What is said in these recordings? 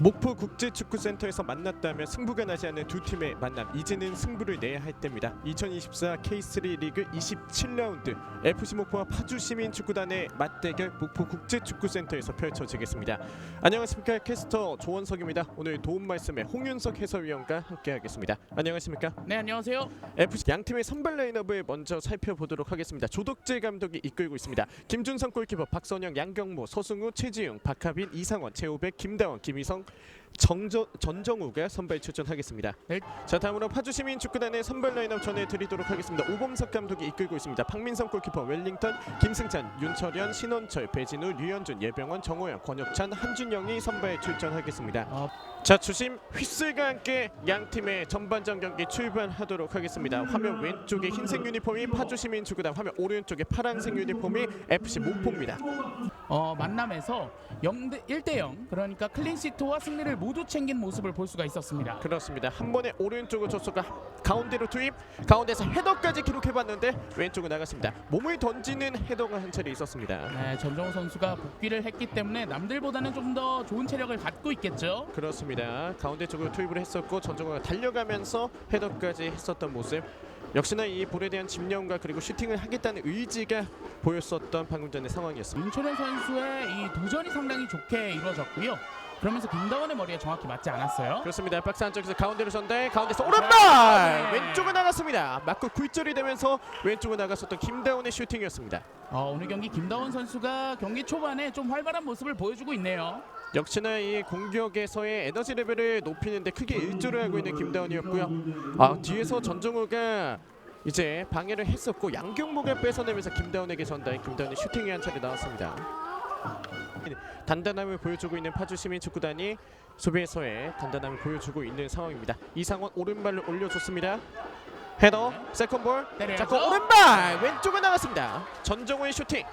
목포 국제축구센터에서 만났다면 승부가 나지 않는 두 팀의 만남. 이제는 승부를 내야 할 때입니다. 2024 K3 리그 27라운드. FC 목포와 파주 시민축구단의 맞대결 목포 국제축구센터에서 펼쳐지겠습니다. 안녕하십니까. 캐스터 조원석입니다. 오늘 도움 말씀에 홍윤석 해설위원과 함께하겠습니다. 안녕하십니까. 네 안녕하세요. FC 양 팀의 선발 라인업을 먼저 살펴보도록 하겠습니다. 조덕재 감독이 이끌고 있습니다. 김준성 골키퍼, 박선영, 양경모, 서승우, 최지용, 박하빈, 이상원, 최우백, 김다원, 김희성, 정저, 전정우가 선발 출전하겠습니다. 네. 자 다음으로 파주시민 축구단의 선발 라인업 전해드리도록 하겠습니다. 오범석 감독이 이끌고 있습니다. 박민성 골키퍼, 웰링턴, 김승찬, 윤철현, 신원철, 배진우, 류현준, 예병원, 정호영, 권혁찬, 한준영이 선발 출전하겠습니다. 어, 자 주심 휘슬과 함께 양 팀의 전반전 경기 출발하도록 하겠습니다. 화면 왼쪽에 흰색 유니폼이 파주시민 축구단, 화면 오른쪽에 파란색 유니폼이 FC 목포입니다. 어, 만남에서 0대 1대 0 그러니까 클린시트와 승리를 모두 챙긴 모습을 볼 수가 있었습니다. 그렇습니다. 한 번에 오른쪽으로 줬소가 가운데로 투입, 가운데서 헤더까지 기록해봤는데 왼쪽으로 나갔습니다. 몸을 던지는 헤더가 한 차례 있었습니다. 네, 전정우 선수가 복귀를 했기 때문에 남들보다는 좀 더 좋은 체력을 갖고 있겠죠. 그렇습니다. 가운데 쪽으로 투입을 했었고 전정호가 달려가면서 헤더까지 했었던 모습. 역시나 이 볼에 대한 집념과 그리고 슈팅을 하겠다는 의지가 보였었던 방금 전의 상황이었습니다. 윤철현 선수의 이 도전이 상당히 좋게 이루어졌고요. 그러면서 김다원의 머리에 정확히 맞지 않았어요. 그렇습니다. 박스 안쪽에서 가운데로 전대, 가운데서 오른발 네. 왼쪽으로 나갔습니다. 맞고 굴절이 되면서 왼쪽으로 나갔었던 김다운의 슈팅이었습니다. 어, 오늘 경기 김다원 선수가 경기 초반에 좀 활발한 모습을 보여주고 있네요. 역시나 이 공격에서의 에너지 레벨을 높이는데 크게 일조를 하고 있는 김다운이었고요. 아 뒤에서 전정우가 이제 방해를 했었고 양경모가 뺏어내면서 김다운에게 전달. 김다운의 슈팅이 한 차례 나왔습니다. 단단함을 보여주고 있는 파주 시민 축구단이 수비에서의 단단함을 보여주고 있는 상황입니다. 이상원 오른발을 올려줬습니다. 헤더 세컨볼. 자, 그 오른발 왼쪽으로 나갔습니다. 전정우의 슈팅.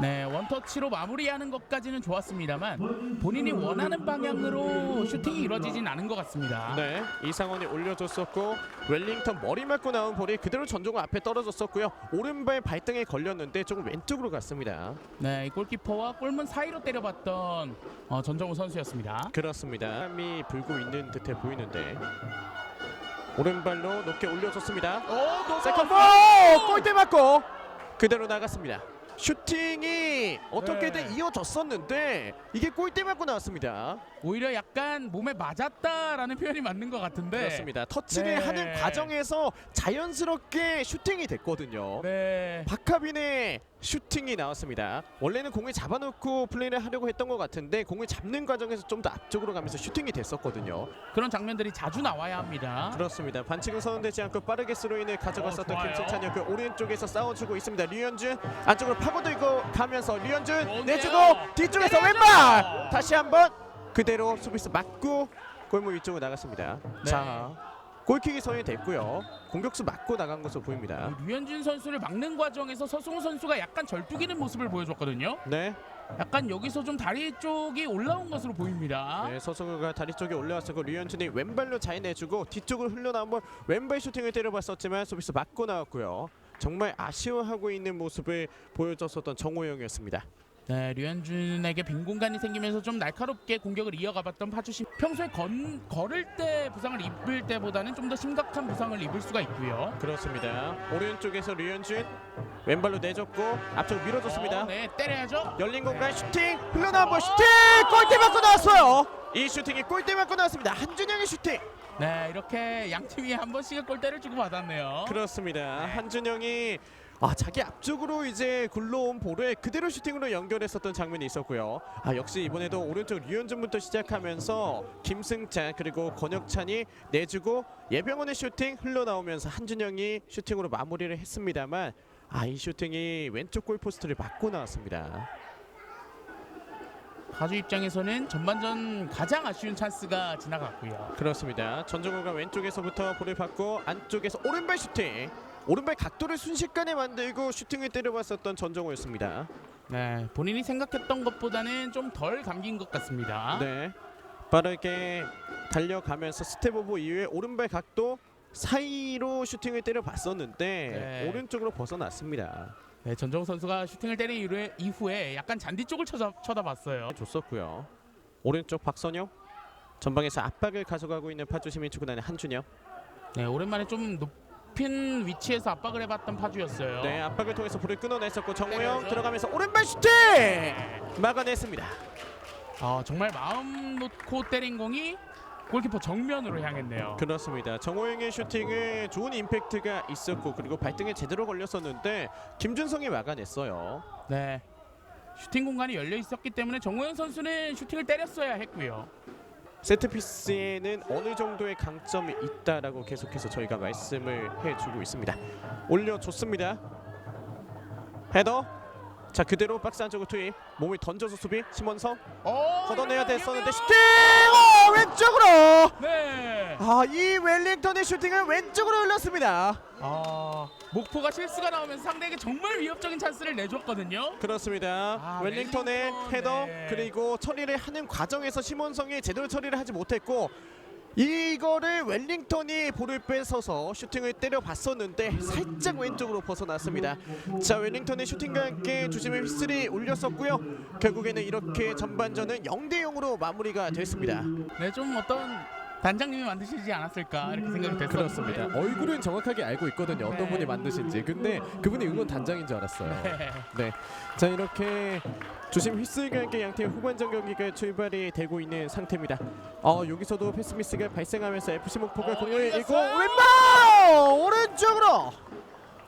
네, 원터치로 마무리하는 것까지는 좋았습니다만 본인이 원하는 방향으로 슈팅이 이루어지진 않은 것 같습니다. 네, 이상원이 올려줬었고 웰링턴 머리 맞고 나온 볼이 그대로 전종우 앞에 떨어졌었고요. 오른발 발등에 걸렸는데 조금 왼쪽으로 갔습니다. 네, 이 골키퍼와 골문 사이로 때려봤던 어, 전정우 선수였습니다. 그렇습니다. 바람이 불고 있는 듯해 보이는데 오른발로 높게 올려줬습니다. 오, 세컨볼 골대 맞고 그대로 나갔습니다. 슈팅이 어떻게든 네. 이어졌었는데 이게 골대 맞고 나왔습니다. 오히려 약간 몸에 맞았다라는 표현이 맞는 것 같은데. 그렇습니다. 터치를 네. 하는 과정에서 자연스럽게 슈팅이 됐거든요. 네. 박하빈의 슈팅이 나왔습니다. 원래는 공을 잡아놓고 플레이를 하려고 했던 것 같은데 공을 잡는 과정에서 좀 더 앞쪽으로 가면서 슈팅이 됐었거든요. 그런 장면들이 자주 나와야 합니다. 그렇습니다. 반칙은 선언되지 않고 빠르게 스로인을 가져갔었던 어, 좋아요. 김승찬이 그 오른쪽에서 싸워주고 있습니다. 류현준 안쪽으로 파고들고 가면서 류현준 좋은데요? 내주고 뒤쪽에서! 왼발 다시 한번 그대로 수비수 맞고 골문 위쪽으로 나갔습니다. 네. 자 골킥이 선이 됐고요. 공격수 맞고 나간 것으로 보입니다. 류현진 선수를 막는 과정에서 서승우 선수가 약간 절뚝이는 모습을 보여줬거든요. 네. 약간 여기서 좀 다리 쪽이 올라온 것으로 보입니다. 네, 서승우가 다리 쪽에 올라왔었고 류현진이 왼발로 잘 내주고 뒤쪽으로 흘러나온 볼 왼발 슈팅을 때려봤었지만 수비수 맞고 나왔고요. 정말 아쉬워하고 있는 모습을 보여줬었던 정호영이었습니다. 네, 류현준에게 빈 공간이 생기면서 좀 날카롭게 공격을 이어가봤던 파주시. 평소에 건, 걸을 때 부상을 입을 때보다는 좀 더 심각한 부상을 입을 수가 있고요. 그렇습니다. 오른쪽에서 류현진 왼발로 내줬고 앞쪽 밀어줬습니다. 어, 네, 때려야죠. 열린 공간 슈팅 흘러나온 볼 슈팅 골대 맞고 나왔어요. 이 슈팅이 골대 맞고 나왔습니다. 한준영의 슈팅. 네, 이렇게 양 팀이 한 번씩 골대를 주고 받았네요. 그렇습니다. 한준영이 아 자기 앞쪽으로 이제 굴러온 볼을 그대로 슈팅으로 연결했었던 장면이 있었고요. 아 역시 이번에도 오른쪽 류현준부터 시작하면서 김승찬 그리고 권혁찬이 내주고 예병원의 슈팅 흘러나오면서 한준영이 슈팅으로 마무리를 했습니다만 아 이 슈팅이 왼쪽 골 포스트를 맞고 나왔습니다. 파주 입장에서는 전반전 가장 아쉬운 찬스가 지나갔고요. 그렇습니다. 전정호가 왼쪽에서부터 볼을 받고 안쪽에서 오른발 슈팅. 오른발 각도를 순식간에 만들고 슈팅을 때려봤었던 전정호였습니다. 네, 본인이 생각했던 것보다는 좀 덜 감긴 것 같습니다. 네. 빠르게 달려가면서 스텝 오브 이후에 오른발 각도 사이로 슈팅을 때려봤었는데 네. 오른쪽으로 벗어났습니다. 네, 전정우 선수가 슈팅을 때린 이후에, 이후에 약간 잔디 쪽을 쳐다, 쳐다봤어요. 줬었고요. 오른쪽 박선영 전방에서 압박을 가져가고 있는 파주 시민축구단의 한준혁. 네, 오랜만에 좀 높 은 위치에서 압박을 해봤던 파주였어요. 네, 압박을 통해서 볼을 끊어냈었고 정우영 때려야죠. 들어가면서 오른발 슈팅 막아냈습니다. 아, 정말 마음 놓고 때린 공이 골키퍼 정면으로 향했네요. 그렇습니다. 정호영의 슈팅은 좋은 임팩트가 있었고 그리고 발등에 제대로 걸렸었는데 김준성이 막아냈어요. 네. 슈팅 공간이 열려 있었기 때문에 정우영 선수는 슈팅을 때렸어야 했고요. 세트피스에는 어느 정도의 강점이 있다라고 계속해서 저희가 말씀을 해주고 있습니다. 올려줬습니다. 헤더. 자 그대로 박스 안쪽으로 투입. 몸을 던져서 수비. 심원성 어, 걷어내야 됐었는데 슈팅! 오, 왼쪽으로. 네. 아이 웰링턴의 슈팅을 왼쪽으로 흘렸습니다. 아, 목포가 실수가 나오면서 상대에게 정말 위협적인 찬스를 내줬거든요. 그렇습니다. 아, 웰링턴의 웰링턴, 헤더 네. 그리고 처리를 하는 과정에서 심원성이 제대로 처리를 하지 못했고 이거를 웰링턴이 볼을 뺏어서 슈팅을 때려봤었는데 살짝 왼쪽으로 벗어났습니다. 자 웰링턴의 슈팅과 함께 주심의 휘슬이 울렸었고요. 결국에는 이렇게 전반전은 0대 0으로 마무리가 됐습니다. 네, 좀 어떤 단장님이 만드시지 않았을까 이렇게 생각이 됐었는데. 그렇습니다. 얼굴은 정확하게 알고 있거든요. 어떤 네. 분이 만드신지. 근데 그분이 응원 단장인 줄 알았어요. 네. 네. 자 이렇게 휘슬과 함께 양팀 후반전 경기가 출발이 되고 있는 상태입니다. 어 여기서도 패스 미스가 발생하면서 FC 목포가 어, 공을 잃고. 왼발 오른쪽으로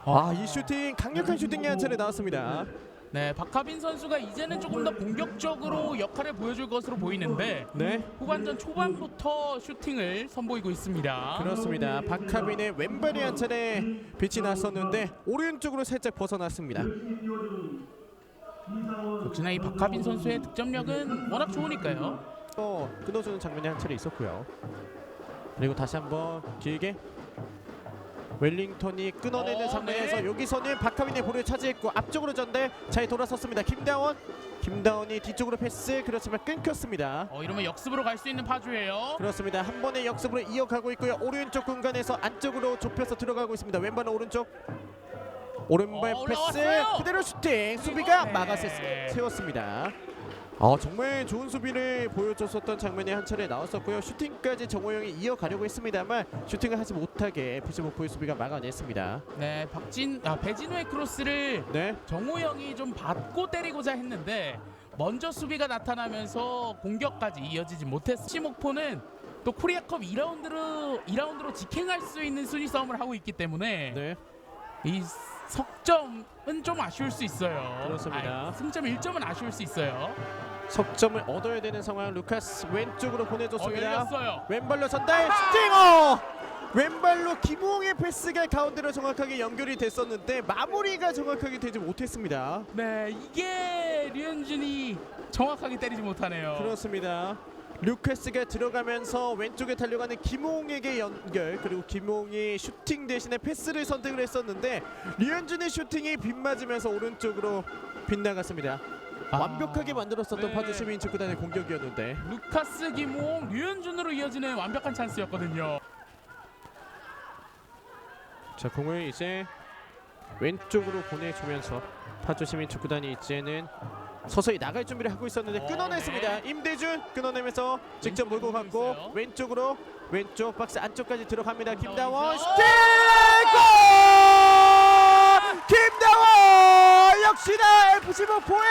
아 이 슈팅 강력한 슈팅이 한 차례 나왔습니다. 네, 박하빈 선수가 이제는 조금 더 공격적으로 역할을 보여줄 것으로 보이는데 네 후반전 초반부터 슈팅을 선보이고 있습니다. 그렇습니다. 박하빈의 왼발이 한 차례 빛이 났었는데 오른쪽으로 살짝 벗어났습니다. 역시나 이 박하빈 선수의 득점력은 워낙 좋으니까요. 또 끊어주는 장면이 한 차례 있었고요. 그리고 다시 한번 길게 웰링턴이 끊어내는 어, 장면에서 네. 여기서는 박하빈의 볼을 차지했고 앞쪽으로 전달 잘 돌아섰습니다. 김다원, 김다원이 뒤쪽으로 패스 그렇지만 끊겼습니다. 어, 이러면 역습으로 갈 수 있는 파주예요. 그렇습니다. 한 번의 역습으로 이어가고 있고요. 오른쪽 공간에서 안쪽으로 좁혀서 들어가고 있습니다. 왼발은 오른쪽. 오른발 어, 패스 올라왔어요. 그대로 슈팅 수비가 네. 막아 세웠습니다. 아 정말 좋은 수비를 보여줬었던 장면이 한 차례 나왔었고요. 슈팅까지 정호영이 이어가려고 했습니다만 슈팅을 하지 못하게 FC 목포의 수비가 막아냈습니다. 네, 박진 아 배진우의 크로스를 네, 정우영이 좀 받고 때리고자 했는데 먼저 수비가 나타나면서 공격까지 이어지지 못했어. 시목포는 또 코리아컵 2라운드로 2라운드로 직행할 수 있는 순위 싸움을 하고 있기 때문에 네, 이 석점은 좀 아쉬울 수 있어요. 그렇습니다. 아, 승점 1점은 아쉬울 수 있어요. 석점을 얻어야 되는 상황. 루카스 왼쪽으로 어, 보내줬습니다. 열렸어요. 왼발로 전달 슈팅어 왼발로 김홍의 패스가 가운데로 정확하게 연결이 됐었는데 마무리가 정확하게 되지 못했습니다. 네, 이게 류현준이 정확하게 때리지 못하네요. 그렇습니다. 루카스가 들어가면서 왼쪽에 달려가는 김홍에게 연결 그리고 김홍이 슈팅 대신에 패스를 선택을 했었는데 류현준의 슈팅이 빗맞으면서 오른쪽으로 빗나갔습니다. 아, 완벽하게 만들었었던 네. 파주 시민 축구단의 공격이었는데 루카스 김홍 류현준으로 이어지는 완벽한 찬스였거든요. 자 공을 이제 왼쪽으로 보내주면서 파주 시민 축구단이 이제는 서서히 나갈 준비를 하고 있었는데 어, 끊어냈습니다. 임대준 끊어내면서 직접 몰고 갔고. 왼쪽으로 왼쪽 박스 안쪽까지 들어갑니다. 김다원. 김다원 슈팅 골! 김다원 역시나 FC 목포의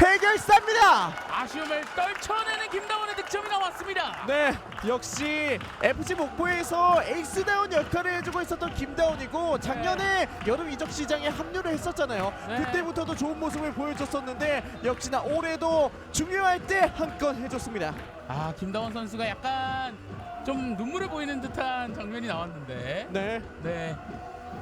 해결사입니다. 아쉬움을 떨쳐내는 김다원의 득점이 나왔습니다. 네, 역시 FC 목포에서 에이스다운 역할을 해주고 있었던 김다운이고 작년에 여름 이적 시장에 합류를 했었잖아요. 네. 그때부터도 좋은 모습을 보여줬었는데 역시나 올해도 중요할 때 한 건 해줬습니다. 아 김다원 선수가 약간 좀 눈물을 보이는 듯한 장면이 나왔는데 네, 네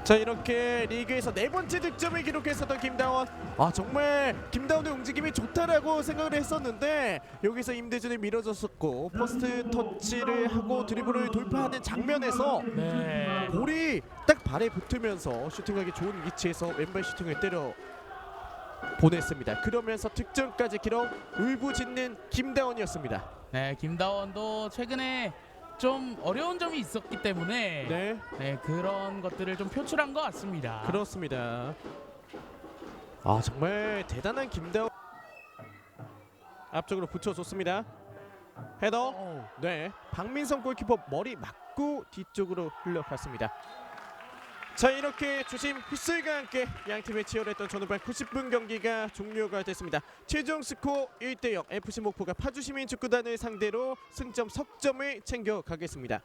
자 이렇게 리그에서 네 번째 득점을 기록했었던 김다원. 아 정말 김다운의 움직임이 좋다라고 생각을 했었는데 여기서 임대준이 밀어줬었고 퍼스트 터치를 하고 드리블을 돌파하는 장면에서 네. 볼이 딱 발에 붙으면서 슈팅하기 좋은 위치에서 왼발 슈팅을 때려 보냈습니다. 그러면서 득점까지 기록 울부짖는 김다원이었습니다. 네, 김다원도 최근에 좀 어려운 점이 있었기 때문에 네, 네, 그런 것들을 좀 표출한 것 같습니다. 그렇습니다. 아 정말 대단한 김다원 앞쪽으로 붙여줬습니다. 헤더. 어우. 네, 박민성 골키퍼 머리 맞고 뒤쪽으로 흘러갔습니다. 자 이렇게 주심 휘슬과 함께 양 팀의 치열했던 전후반 90분 경기가 종료가 됐습니다. 최종 스코어 1대0 FC 목포가 파주 시민 축구단을 상대로 승점 석점을 챙겨가겠습니다.